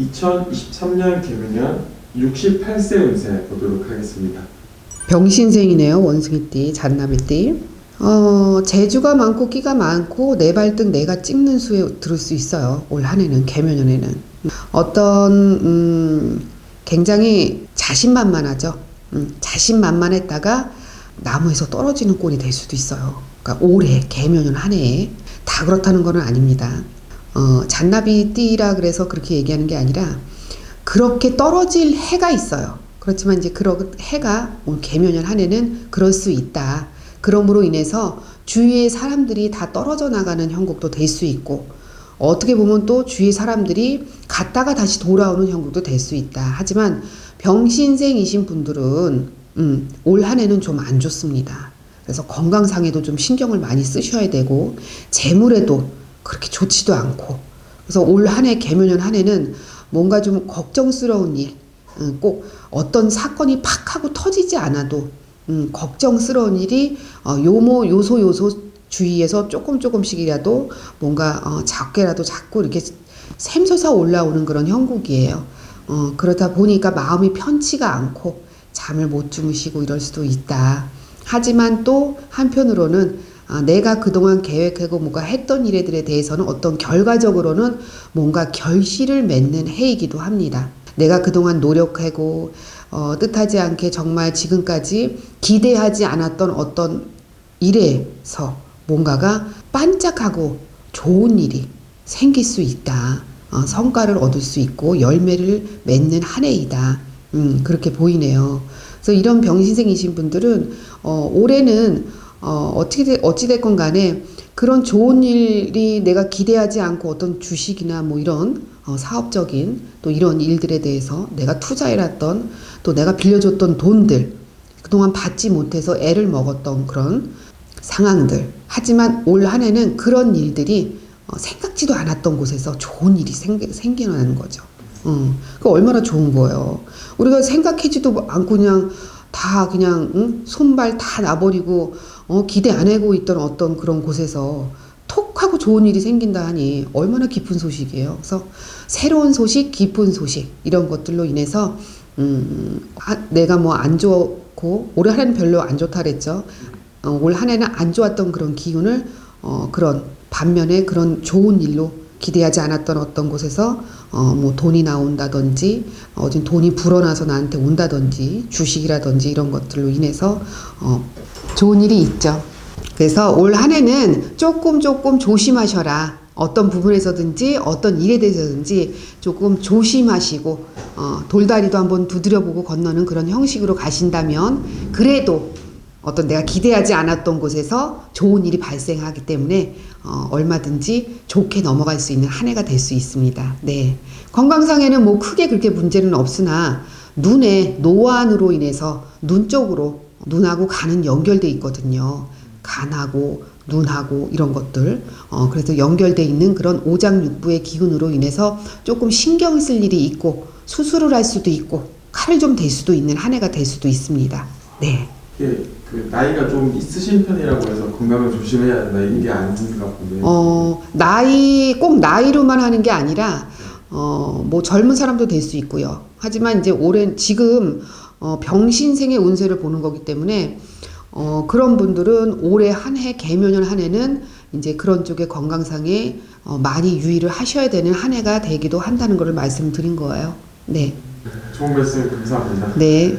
2023년 개묘년 68세 운세 보도록 하겠습니다. 병신생이네요. 원숭이띠, 잔나비띠. 어, 재주가 많고 끼가 많고 내 발등 내가 찍는 수에 들을 수 있어요. 올 한해는 개묘년에는 어떤 음, 굉장히 자신만만하죠. 음, 자신만만했다가 나무에서 떨어지는 꼴이 될 수도 있어요. 그러니까 올해 개묘년 한 해에 다 그렇다는 거는 아닙니다. 어, 잔나비 띠라 그래서 그렇게 얘기하는 게 아니라 그렇게 떨어질 해가 있어요. 그렇지만 이제 그런 해가 올 개묘년 한 해는 그럴 수 있다. 그러므로 인해서 주위의 사람들이 다 떨어져 나가는 형국도 될 수 있고 어떻게 보면 또 주위 사람들이 갔다가 다시 돌아오는 형국도 될 수 있다. 하지만 병신생이신 분들은 음, 올 한 해는 좀 안 좋습니다. 그래서 건강상에도 좀 신경을 많이 쓰셔야 되고 재물에도 그렇게 좋지도 않고 그래서 올 한 해 개묘년 한 해는 뭔가 좀 걱정스러운 일, 음, 꼭 어떤 사건이 팍 하고 터지지 않아도 음, 걱정스러운 일이 어, 요모 요소 요소 주위에서 조금 조금씩이라도 뭔가 어, 작게라도 자꾸 이렇게 샘솟아 올라오는 그런 형국이에요. 어, 그러다 보니까 마음이 편치가 않고 잠을 못 주무시고 이럴 수도 있다. 하지만 또 한편으로는 아, 내가 그동안 계획하고 뭔가 했던 일들에 대해서는 어떤 결과적으로는 뭔가 결실을 맺는 해이기도 합니다. 내가 그동안 노력하고 어, 뜻하지 않게 정말 지금까지 기대하지 않았던 어떤 일에서 뭔가가 반짝하고 좋은 일이 생길 수 있다. 어, 성과를 얻을 수 있고 열매를 맺는 한 해이다. 음, 그렇게 보이네요. 그래서 이런 병신생이신 분들은 어, 올해는 어, 어떻게 되, 어찌됐건 간에 그런 좋은 일이 내가 기대하지 않고 어떤 주식이나 뭐 이런 어, 사업적인 또 이런 일들에 대해서 내가 투자해놨던 또 내가 빌려줬던 돈들 그동안 받지 못해서 애를 먹었던 그런 상황들 하지만 올 한 해는 그런 일들이 어, 생각지도 않았던 곳에서 좋은 일이 생, 생겨나는 거죠. 어, 그 얼마나 좋은 거예요. 우리가 생각하지도 않고 그냥 다 그냥 응? 손발 다 놔버리고 어, 기대 안 하고 있던 어떤 그런 곳에서 톡 하고 좋은 일이 생긴다 하니 얼마나 깊은 소식이에요. 그래서 새로운 소식, 깊은 소식 이런 것들로 인해서 음, 아, 내가 뭐 안 좋고 올해 한 해는 별로 안 좋다 그랬죠. 어, 올한 해는 안 좋았던 그런 기운을 어, 그런 반면에 그런 좋은 일로 기대하지 않았던 어떤 곳에서 어, 뭐 돈이 나온다든지 어딘 돈이 불어나서 나한테 온다든지 주식이라든지 이런 것들로 인해서 어, 좋은 일이 있죠. 그래서 올 한 해는 조금 조금 조심하셔라. 어떤 부분에서든지 어떤 일에 대해서든지 조금 조심하시고 어, 돌다리도 한번 두드려보고 건너는 그런 형식으로 가신다면 그래도 어떤 내가 기대하지 않았던 곳에서 좋은 일이 발생하기 때문에 어, 얼마든지 좋게 넘어갈 수 있는 한 해가 될 수 있습니다. 네. 건강상에는 뭐 크게 그렇게 문제는 없으나 눈의 노안으로 인해서 눈 쪽으로 눈하고 간은 연결돼 있거든요. 간하고 눈하고 이런 것들 어, 그래서 연결돼 있는 그런 오장육부의 기운으로 인해서 조금 신경 쓸 일이 있고 수술을 할 수도 있고 칼을 좀 댈 수도 있는 한 해가 될 수도 있습니다. 네. 이게 그 나이가 좀 있으신 편이라고 해서 건강을 조심해야 된다 이게 아닌가 보네요. 어, 나이, 꼭 나이로만 하는 게 아니라, 어, 뭐 젊은 사람도 될 수 있고요. 하지만 이제 올해, 지금, 어, 병신생의 운세를 보는 거기 때문에, 어, 그런 분들은 올해 한 해, 개묘년 한 해는 이제 그런 쪽의 건강상에 어, 많이 유의를 하셔야 되는 한 해가 되기도 한다는 것을 말씀드린 거예요. 네. 좋은 말씀 감사합니다. 네.